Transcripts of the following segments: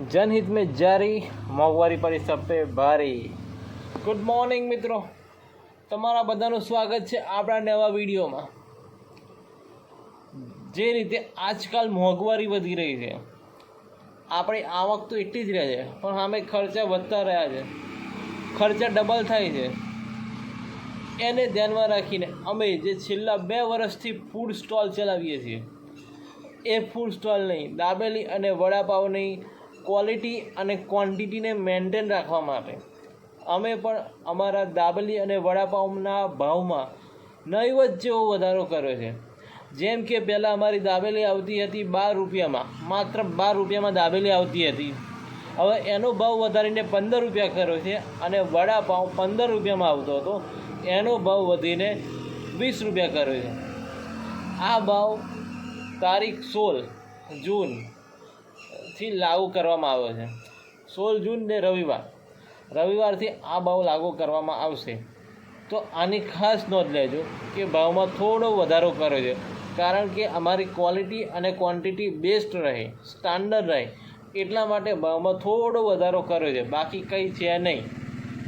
जनहित में जारी મોંઘવારી પર सब पे ભારી ગુડ મોર્નિંગ મિત્રો તમારા બધાનું સ્વાગત છે આપણા નવા વિડીયોમાં જે રીતે આજકાલ મોંઘવારી વધી રહી છે આપણી આવક તો એટલી જ રહે છે પણ સામે ખર્ચા વધતા રહ્યા છે ખર્ચા ડબલ થાય છે એને ધ્યાનમાં રાખીને અમે જે છેલ્લા બે વર્ષથી ફૂડ સ્ટોલ ચલાવીએ છીએ એ ફૂડ સ્ટોલ નહીં દાબેલી અને વડાપાવની ક્વોલિટી અને ક્વોન્ટિટીને મેન્ટેન રાખવા માટે. અમે પણ અમારા દાબલી અને વડાપાઉંના ભાવમાં નહીવત જેવો વધારો કર્યો છે. જેમ કે પહેલાં અમારી દાબેલી આવતી હતી બાર રૂપિયામાં, માત્ર બાર રૂપિયામાં દાબેલી આવતી હતી. હવે એનો ભાવ વધારીને પંદર રૂપિયા કર્યો છે અને વડાપાઉં પંદર રૂપિયામાં આવતો હતો. એનો ભાવ વધીને વીસ રૂપિયા કર્યો છે. આ ભાવ તારીખ સોળ જૂન થી લાગુ કરવામાં આવ્યો છે. સોળ જૂન ને રવિવાર. રવિવારથી આ ભાવ લાગુ કરવામાં આવશે. તો આની ખાસ નોંધ લેજો કે ભાવમાં થોડો વધારો કર્યો છે. કારણ કે અમારી ક્વોલિટી અને ક્વોન્ટિટી બેસ્ટ રહે, સ્ટાન્ડર્ડ રહે, એટલા માટે ભાવમાં થોડો વધારો કર્યો છે. બાકી કંઈ છે નહીં.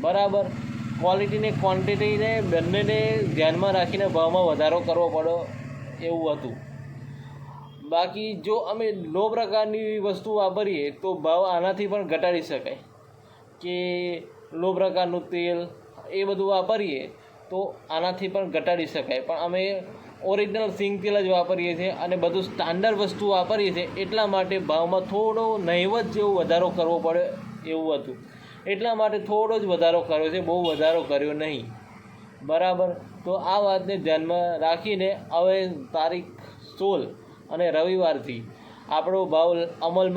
બરાબર? ક્વોલિટીને ક્વોન્ટિટીને બંનેને ધ્યાનમાં રાખીને ભાવમાં વધારો કરવો પડ્યો એવું હતું. બાકી જો અમે લો પ્રકારની વસ્તુ વાપરીએ, તો ભાવ આનાથી પણ ઘટાડી શકાય. કે લો પ્રકારનું તેલ એ બધું વાપરીએ, તો આનાથી પણ ઘટાડી શકાય. પણ અમે ઓરિજિનલ સિંગ તેલ જ વાપરીએ છીએ અને બધું સ્ટાન્ડર્ડ વસ્તુ વાપરીએ છીએ, એટલા માટે ભાવમાં થોડો નહીવત જેવો વધારો કરવો પડે એવું હતું. એટલા માટે થોડો જ વધારો કર્યો છે, બહુ વધારો કર્યો નહીં. બરાબર? તો આ વાતને ધ્યાનમાં રાખીને હવે તારીખ સોળ. અને રવિવારથી આપણો ભાવ અમલમાં